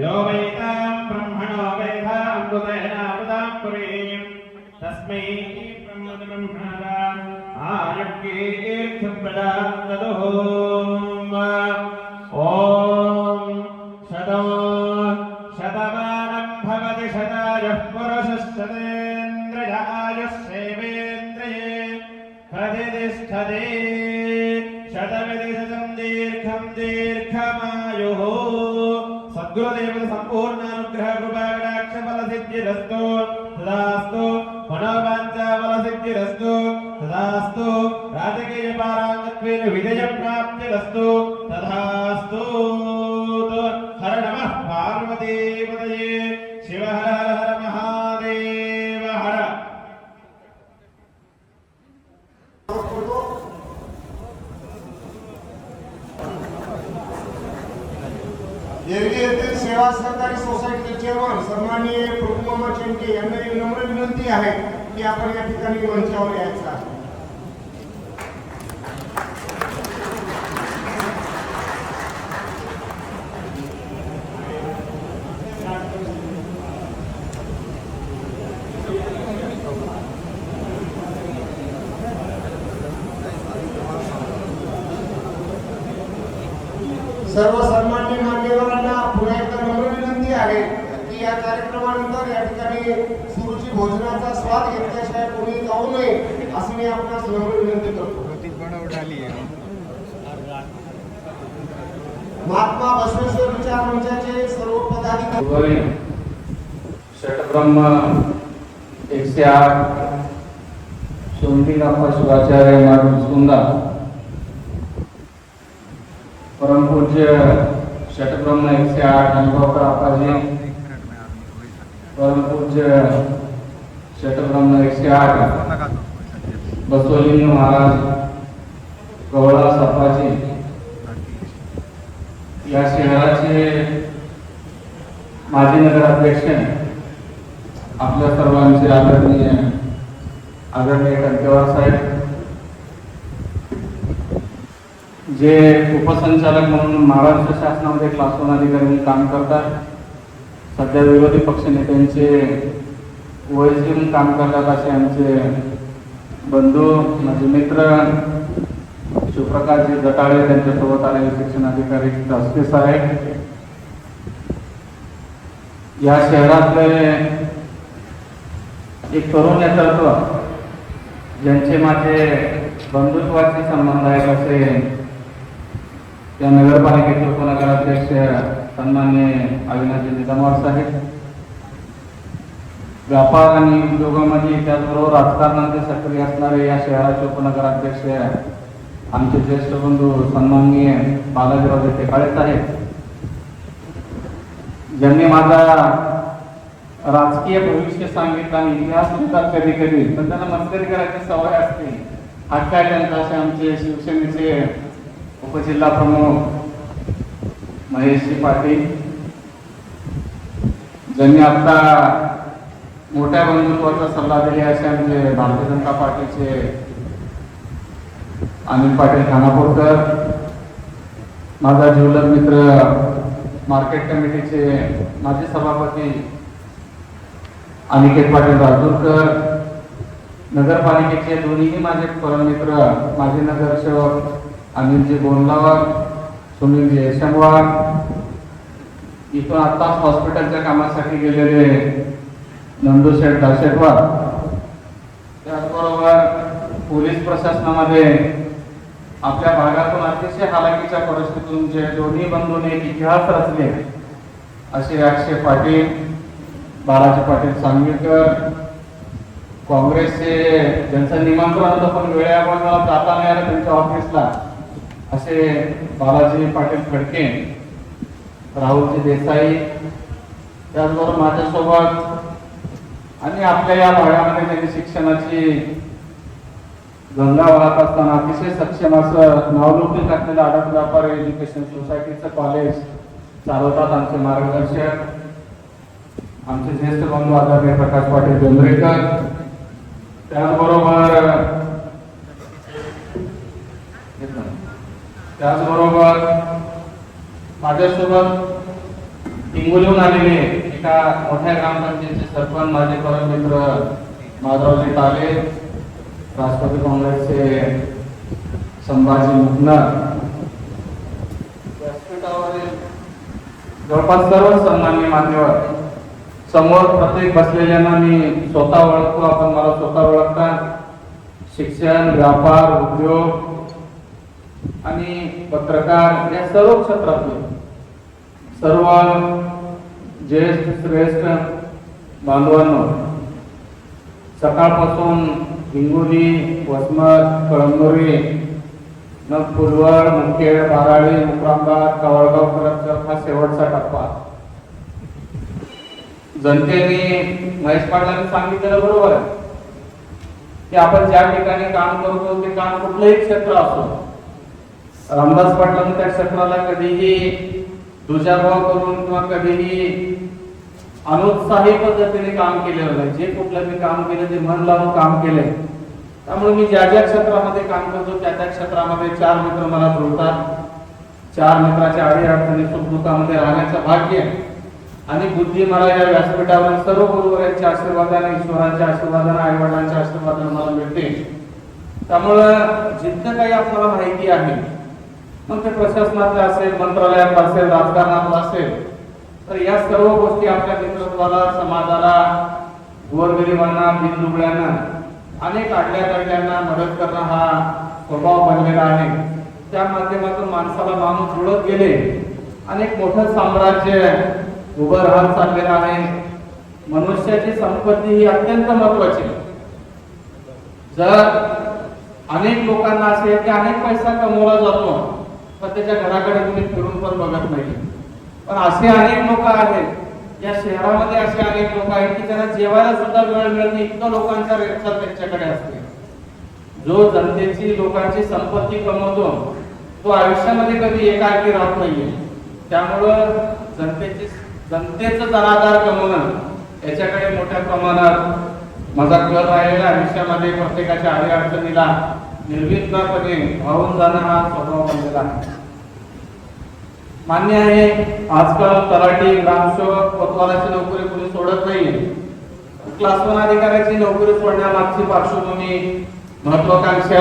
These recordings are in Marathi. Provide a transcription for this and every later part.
यो वैतां ब्रह्मणो वेदामृतेनामृतां पुरीं तस्मै ब्रह्मणब्रह्मणाम् आयज्ञेऽर्थप्रदां ददुः पाराङ्गत्वेन विजयप्राप्तिरस्तु तथास्तु हर नमः पार्वतीपतये। शिव हर हर हर महादेव हर। येरगे येथील सेवा सहकारी सोसायटीचे चेअरमन सन्माननीय प्रभुमामा चेंके यांना एक नम्र विनंती आहे की आपण या ठिकाणी मंचावर यायचा आहे सर्व सन्मान्य मान्यवरांना पुन्हा एकदा नम्र विनंती आहे की या कार्यक्रमानंतर या ठिकाणी सुरुची भोजनाचा स्वाद घेतल्याशिवाय कोणी जाऊ नये असं मी आपणास नम्र विनंती करतो. महात्मा बसवेश्वर विचार मंचाचे सर्व पदाधिकारी षटब्रह्म एकशे आठ सोमतीनाथ शिवाचार्य मारुती सुंदा परमपूज्य षटब्रह्म एकशे आठ अनुभवकर आपाजी। परमपूज्य षटब्रह्म एकशे आठ बसवलिंग महाराज कवळा सापाजी या शहराचे माजी नगराध्यक्ष आपल्या सर्वांचे आदरणीय आदरणीय कंटेवार साहेब जे उपसंचालक म्हणून महाराष्ट्र शासनामध्ये क्लास वन अधिकारी म्हणून काम करतात सध्या विरोधी पक्षनेत्यांचे वयस्कर म्हणून काम करतात असे आमचे बंधू माझे मित्र शिवप्रकाशजी जटाळे त्यांच्यासोबत आलेले शिक्षण अधिकारी दासके साहेब या शहरातले एक तरुण नेतृत्व ज्यांचे माझे बंधुत्वाचे संबंध आहेत असे या नगरपालिकेचे उपनगराध्यक्ष सन्मान्य अविनाशजी निजामवार साहेब. व्यापार आणि उद्योगामध्ये त्याचबरोबर राजकारणाचे सक्रिय असणारे या शहराचे उपनगराध्यक्ष आमचे ज्येष्ठ बंधू सन्माननीय बालाजीराव टेकाळे साहेब. ज्यांनी माझा राजकीय भविष्य सांगितलं आणि इतिहास लिहितात कधी कधी पण त्यांना मस्करी करायची सवय असते. हा काय त्यांचा असे आमचे शिवसेनेचे उपजिल्हा प्रमुख महेशजी पाटील. ज्यांनी आता मोठ्या बंधुत्वाचा सल्ला दिले असे आमचे भारतीय जनता पार्टीचे अनिल पाटील खानापूरकर. माझा जिवलग मित्र मार्केट कमिटीचे माजी सभापती अनिकेत पाटील राजूरकर. नगरपालिकेचे दोन्हीही माझे परममित्र माजी नगरसेवक अनिलजी बोनलावर सुनीलजी यशमवार इथून आत्ताच हॉस्पिटलच्या कामासाठी गेलेले नंदू शेठ दाशेटवार. त्याचबरोबर पोलीस प्रशासनामध्ये आपल्या भागातून अतिशय हालाकीच्या परिस्थितीतून जे दोन्ही बंधूंनी एक इतिहास रचले असे अक्षय पाटील बालाजी पाटील सांगवीकर काँग्रेसचे ज्यांचं निमंत्रण होतं पण वेळेवर जाता नाही आलं त्यांच्या ऑफिसला असे बालाजी पाटील खडके राहुलजी देसाई त्याचबरोबर माझ्यासोबत आणि आपल्या या भागामध्ये त्यांनी शिक्षणाची गंगा वाहत असताना अतिशय सक्षम असं नावलौकिक असलेलं अडक व्यापारी एज्युकेशन सोसायटीचं कॉलेज चालवतात आमचे मार्गदर्शक आमचे ज्येष्ठ बंधू आदरणीय प्रकाश पाटील डोंगरेकर त्याचबरोबर त्याचबरोबर माझ्यासोबत हिंगोलीहून आलेले एका मोठ्या ग्रामपंचायतीचे सरपंच माझे परम मित्र माधवजी ताले राष्ट्रवादी काँग्रेसचे संभाजी मुकनर व्यासपीठावरील जवळपास सर्व सन्मान्य मान्यवर समोर प्रत्येक बसलेल्यांना मी स्वतः ओळखतो. आपण मला स्वतः ओळखता. शिक्षण व्यापार उद्योग आणि पत्रकार या सर्व क्षेत्रातून सर्व ज्येष्ठ श्रेष्ठ बांधवांनो सकाळपासून हिंगोली वसमत कळमनुरी मग फुलवड मुखेड बाराळी मुक्रांबाद कवळगाव हा शेवटचा टप्पा. जनतेने महेश पाटलांनी सांगितलेलं बरोबर आहे. की आपण ज्या ठिकाणी काम करतो ते काम कुठलंही क्षेत्र असो रामदास पाटलांनी त्या क्षेत्राला कधीही दुजाभाव करून किंवा कधीही अनुत्साही पद्धतीने काम केलेलं नाही. जे कुठलं मी काम केलं ते मन लावून काम केलंय त्यामुळे मी ज्या ज्या क्षेत्रामध्ये काम करतो त्या त्या क्षेत्रामध्ये चार मित्र मला जोडतात. चार मित्राच्या आडी अडचणी सुखदुःखामध्ये राहण्याचं भाग्य आणि बुद्धी मला या व्यासपीठावर सर्व गुरुवरांच्या आशीर्वादाने ईश्वरांच्या आशीर्वादाने आई वडिलांच्या आशीर्वादाने मला मिळते. त्यामुळं जितकं काही आपल्याला माहिती आहे मग ते प्रशासनातलं असेल मंत्रालयात असेल राजकारणातलं असेल तर या सर्व गोष्टी आपल्या नेतृत्वाला समाजाला गोरगरिबांना बिनदुबळ्यांना अनेक आडल्या तडल्यांना मदत करणं हा स्वभाव बनलेला आहे. त्या माध्यमातून माणसाला माणूस जुळत गेले. अनेक मोठं साम्राज्य उभं राहत चाललेलं आहे. मनुष्याची संपत्ती ही अत्यंत महत्वाची आहे. जर अनेक लोकांना असे की अनेक पैसा कमवला जातो. पण त्याच्या घराकडे तुम्ही फिरून पण बघत नाही. पण असे अनेक लोक आहेत या शहरामध्ये असे अनेक लोक आहेत की त्यांना जेवायला सुद्धा वेळ मिळत नाही इतकं लोकांचा रेटचा त्यांच्याकडे असते. जो जनतेची लोकांची संपत्ती कमवतो तो आयुष्यामध्ये कधी एकाकी राहत नाहीये. त्यामुळं जनतेची जनतेचं जनाधार कमवणं याच्याकडे मोठ्या प्रमाणात माझा कल राहिलेला आयुष्यामध्ये प्रत्येकाच्या आडी अडचणीला निर्विघ्नपणे वाहून जाणं हा स्वभाव बनलेला आहे. मान्य आहे आजकाल तलाठी ग्रामसेवक पतवाराची नोकरी कोणी सोडत नाहीये. क्लास वन अधिकाऱ्याची नोकरी सोडण्यामागची पार्श्वभूमी महत्वाकांक्षा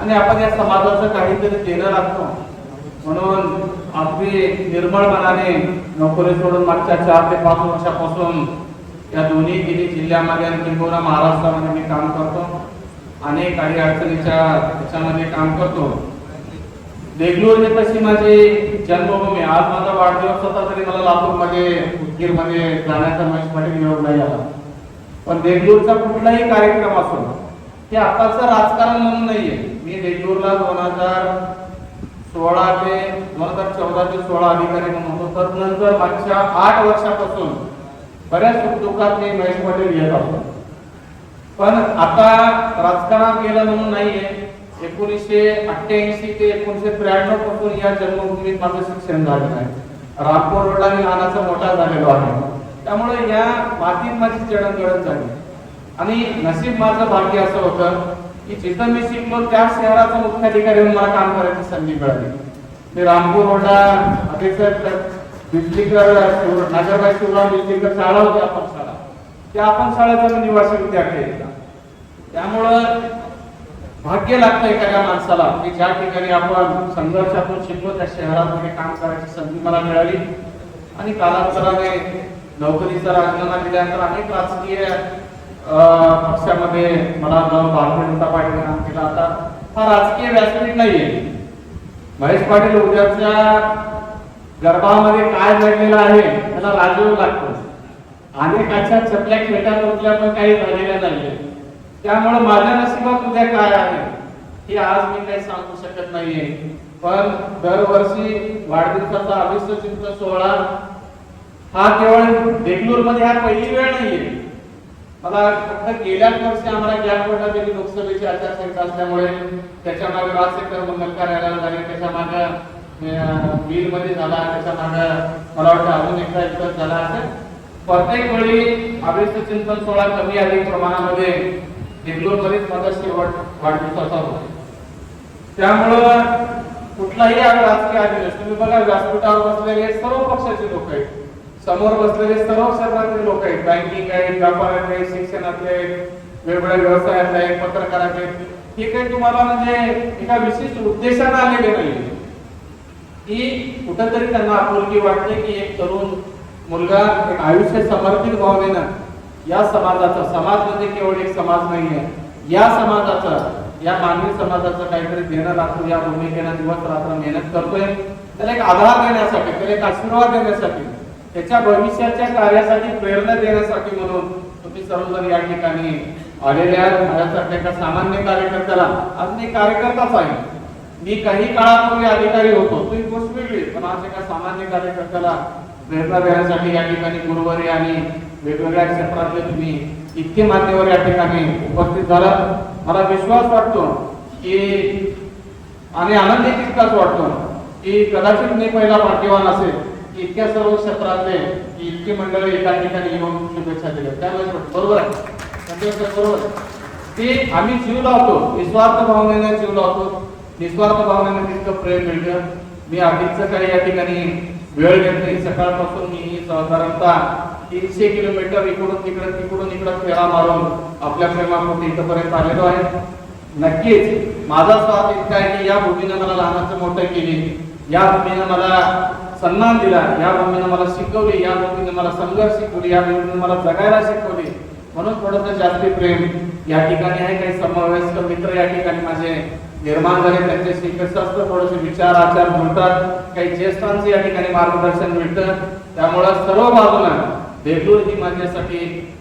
आणि आपण या समाजाचं काहीतरी देणं लागतो. म्हणून आपली निर्मळ मनाने नोकरी सोडून मागच्या चार ते पाच वर्षापासून या दोन्ही तिन्ही जिल्ह्यामध्ये आणि किंबहुना महाराष्ट्रामध्ये मी काम करतो. अनेक काही अडचणीच्या त्याच्यामध्ये काम करतो. देगलूर तशी माझी जन्मभूमी आज माझा वाढदिवस होता तरी मला लातूरमध्ये उदगीरमध्ये जाण्याचा महेश पाटील योग नाही आला. पण देगलूरचा कुठलाही कार्यक्रम असो हे आताचं राजकारण म्हणून नाहीये. मी देगलूरला दोन हजार सोळा ते दोन हजार चौदा ते सोळा अधिकारी म्हणून होतो. तदनंतर मागच्या आठ वर्षापासून बऱ्याच दुःखात मी महेश पाटील येत असतो पण आता राजकारण केलं म्हणून नाहीये. एकोणीसशे अठ्ठ्याऐंशी ते एकोणीसशे त्र्याण्णवपासून या जन्मभूमीत माझं शिक्षण झालेलं आहे. रामपूर रोडला मी लहानाचा मोठा झालेलो आहे. त्यामुळे या मातीत माझी जडणघडण झाली. आणि नशीब माझं भाग्य असं होतं की जिथं मी शिकलो त्या शहराचा मुख्याधिकारी म्हणून मला काम करायची संधी मिळाली. मी रामपूर रोडला अतिशय बिजलीकर नागरबाई शिवराम बिजलीकर शाळा होती आपण शाळा. त्या आपण शाळेचा निवासी विद्यार्थी आहेत त्यामुळं भाग्य लागतं एखाद्या माणसाला की ज्या ठिकाणी आपण संघर्षातून शिकलो त्या शहरामध्ये काम करायची संधी मला मिळाली. आणि कालांतराने नोकरीचा राजीनामा दिल्यानंतर अनेक राजकीय अं, पक्षामध्ये मला भारतीय जनता पार्टीने काम केलं. आता हा राजकीय व्यासपीठ नाहीये. महेश पाटील उद्याच्या गर्भामध्ये काय घडलेलं आहे त्याला राजू लागतो अनेकाच्या चपल्या खेटा उठल्या पण काही झालेल्या नाहीये. त्यामुळे माझ्या नशिबात उद्या काय आहे? हे आज मी काही सांगू शकत नाहीये. पण दरवर्षी वाढदिवसाचा अभिष्ट चिंतन सोहळा हा केवळ देगलूरमध्ये हा पहिली वेळ नाहीये. मला फक्त गेल्याच वर्षी आम्हाला गॅप पडला तरी लोकसभेची आचारसंहिता असल्यामुळे त्याच्यामागे राजशेखर मंगल कार्यालयाला झाले. त्याच्यामागे बिलमध्ये झाला. त्याच्यामागे मला वाटतं अजून एकदा एकदा झाला असेल. प्रत्येक वेळी अभिष्ट चिंतन सोहळा कमी अधिक प्रमाणामध्ये बेंगलोरमध्येच माझा शेवट वाढदिवसाचा होतो त्यामुळं कुठलाही राजकीय अधिवेश तुम्ही बघा व्यासपीठावर बसलेले सर्व पक्षाचे लोक आहेत. समोर बसलेले सर्व क्षेत्रातले लोक आहेत. बँकिंग आहेत व्यापारातले आहेत शिक्षणातले आहेत वेगवेगळ्या व्यवसायातले आहेत पत्रकारातले हे काही तुम्हाला म्हणजे एका विशिष्ट उद्देशाने आलेले नाही की कुठंतरी त्यांना आपुलकी वाटते की एक तरुण मुलगा एक आयुष्य समर्पित भावनेनं या समाजाचा समाज म्हणजे केवळ एक समाज नाही आहे या समाजाचा या मानवी समाजाचं काहीतरी देणं लागतो या भूमिकेनं दिवस रात्र मेहनत करतोय. त्याला एक आधार देण्यासाठी त्याला एक आशीर्वाद देण्यासाठी त्याच्या भविष्याच्या कार्यासाठी प्रेरणा देण्यासाठी म्हणून तुम्ही सर्वजण या ठिकाणी आलेल्या माझ्यासारख्या एका सामान्य कार्यकर्त्याला आज मी कार्यकर्ताच आहे. मी काही काळापूर्वी अधिकारी होतो ती गोष्ट वेगळी पण आज एका सामान्य कार्यकर्त्याला प्रेरणा देण्यासाठी या ठिकाणी गुरुवारी आणि वेगवेगळ्या क्षेत्रातले तुम्ही इतके मान्यवर या ठिकाणी उपस्थित झाला मला विश्वास वाटतो की आणि आनंदी तितकाच वाटतो की कदाचित मी पहिला भाग्यवान असेल की इतक्या सर्व क्षेत्रातले की इतकी मंडळी एका ठिकाणी येऊन शुभेच्छा दिल्या त्यामुळे बरोबर आहे. बरोबर ते आम्ही जीव लावतो. निस्वार्थ भावनेने जीव लावतो. निस्वार्थ भावनेने तितकं प्रेम मिळतं. मी आधीच काही या ठिकाणी वेळ घेत नाही सकाळपासून मी साधारणतः तीनशे किलोमीटर इकडून तिकडं तिकडून इकडं फेरा मारून आपल्या प्रेमापोटी इथपर्यंत आलेलो आहे. नक्कीच माझा स्वार्थ इतका आहे की या भूमीनं मला लहानाचं मोठं केली. या भूमीनं मला सन्मान दिला. या भूमीनं मला शिकवली. या भूमीनं मला संघर्ष शिकवली. या भूमीनं मला जगायला शिकवली. म्हणून थोडस जास्ती प्रेम या ठिकाणी आहे काही समावेश मित्र या ठिकाणी माझे निर्माण झाले त्यांच्याशी कसं असतं थोडेसे विचार आचार जुळतात काही ज्येष्ठांचे या ठिकाणी मार्गदर्शन मिळतं. त्यामुळं सर्व बाजूला देगलूर ही माझ्यासाठी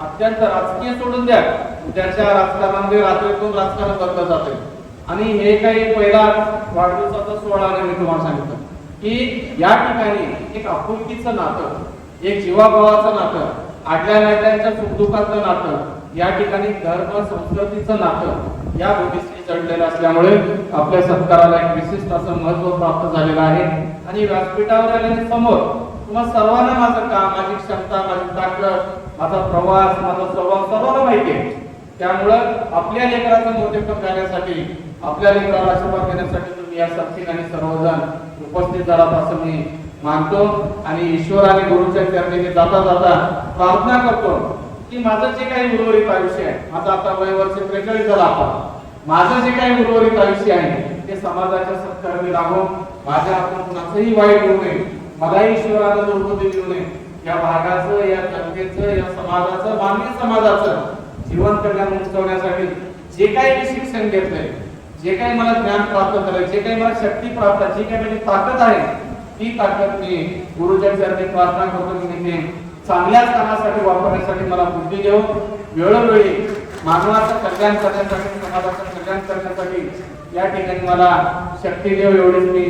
अत्यंत राजकीय सोडून द्या. उद्याच्या राजकारणामध्ये रात्रीतून राजकारण करत जाते आणि हे काही पहिला वाढदिवसाचा सोहळा मी तुम्हाला सांगितलं की या ठिकाणी एक आपुलकीचं नातं एक जीवाभावाचं नातं आडल्या नात्यांच्या सुखदुःखाचं नातं या ठिकाणी धर्म संस्कृतीचं नातं या भूमीशी जडलेलं असल्यामुळे आपल्या सत्काराला एक विशिष्ट असं महत्त्व प्राप्त झालेलं आहे. आणि व्यासपीठावर आलेल्या समोर तुम्हा सर्वांना माझं काम माझी क्षमता माझी ताकद माझा प्रवास माझा स्वभाव सर्वांना माहिती आहे. त्यामुळं आपल्या लेकराचं मोठेपण करण्यासाठी आपल्या लेकराला आशीर्वाद देण्यासाठी तुम्ही या ठिकाणी सर्वजण उपस्थित झालात असं मी मानतो आणि ईश्वर आणि गुरुच्या चरणी जाता जाता प्रार्थना करतो की माझं जे काही उर्वरित आयुष्य आहे माझं आता वय वर्ष त्रेचाळीस झाला आता माझं जे काही उर्वरित आयुष्य आहे ते समाजाच्या सत्कर्मी राहून माझ्या हातून कुणाचंही वाईट होऊ नये मलाही ईश्वरानं दुर्बुद्धी देऊ नये. या भागाचं या जनतेचं या समाजाचं मानवी समाजाचं जीवन कल्याण उंचवण्यासाठी जे काही मी शिक्षण घेतलंय जे काही मला ज्ञान प्राप्त झालंय जे काही मला शक्ती प्राप्त आहे, जी काही माझी ताकद आहे ती ताकद मी गुरुच्या चरणी प्रार्थना करतो की मी चांगल्याच कामासाठी वापरण्यासाठी मला बुद्धी देऊ वेळोवेळी मानवाचं कल्याण करण्यासाठी समाजाचं कल्याण करण्यासाठी या ठिकाणी मला शक्ती देव एवढीच मी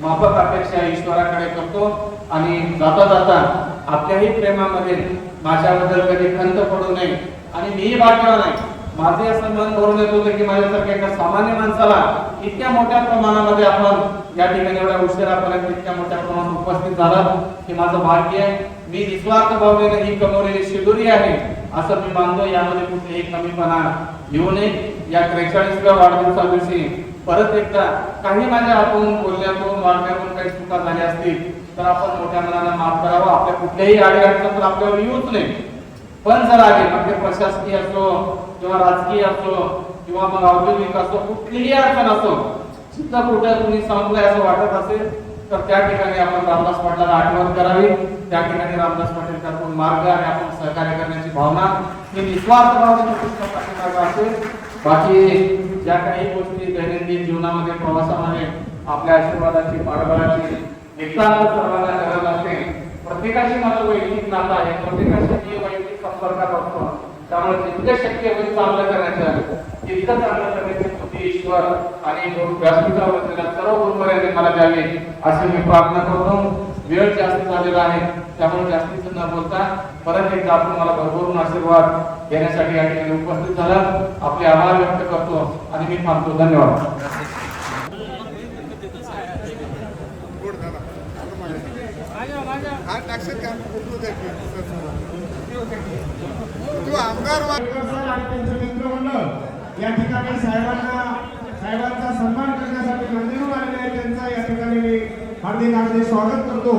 माफक अपेक्षा ईश्वराकडे करतो. आणि जाता जाता आपल्याही प्रेमामध्ये माझ्याबद्दल कधी खंत पडू नये आणि मीही भाग्यवान आहे. माझे असं मन भरून येत होतं की माझ्यासारख्या एका सामान्य माणसाला इतक्या मोठ्या प्रमाणामध्ये आपण या ठिकाणी एवढ्या उशिरापर्यंत इतक्या मोठ्या प्रमाणात उपस्थित झाला हे माझं भाग्य आहे. मी निस्वार्थ भावनेने ही कमवलेली शिदुरी आहे असं मी मानतो. यामध्ये कुठेही कमीपणा येऊ नये. या त्रेचाळीसव्या वाढदिवसा दिवशी परत एकदा काही माझ्या आपण बोलण्यातून वागण्यातून काही चुका झाल्या असतील तर आपण मोठ्या मनाला माफ करावा. आपल्या कुठल्याही आडी अडचण तर आपल्यावर येऊच नये. पण जर आले मग ते प्रशासकीय असो किंवा राजकीय असो किंवा मग औद्योगिक असो कुठलीही अडचण असो सुद्धा कुठं तुम्ही सांगलंय असं वाटत असेल तर त्या ठिकाणी आपण रामदास पाटलाला आठवण करावी. त्या ठिकाणी रामदास पाटील त्यातून मार्ग आणि आपण सहकार्य करण्याची भावना ही निस्वार्थ भावना पुस्तक असेल. बाकी ज्या काही गोष्टी दैनंदिन जीवनामध्ये प्रवासामध्ये आपल्या आशीर्वादाची पाठबळाची निघताना सर्वांना गरज असते प्रत्येकाशी माझं वैयक्तिक नातं आहे प्रत्येकाशी मी वैयक्तिक असतो. त्यामुळे जितकं शक्य होईल चांगलं करायचं तितकं चांगलं करण्याची बुद्धी ईश्वर आणि व्यासपीठावर असलेल्या सर्व गुरुवर्यांनी मला द्यावे अशी मी प्रार्थना करतो. वेळ जास्त झालेला आहे त्यामुळे जास्तीच न बोलता परत एकदा आपण मला भरभरून आशीर्वाद येण्यासाठी या ठिकाणी उपस्थित झाला. आपले आभार व्यक्त करतो आणि मी थांबतो. धन्यवाद. तू आमदार आणि त्यांचं मित्रमंडळ. या ठिकाणी साहेबांना साहेबांचा सन्मान करण्यासाठी मंदिरून आलेले आहेत त्यांचा या ठिकाणी मी हार्दिक हार्दिक स्वागत करतो.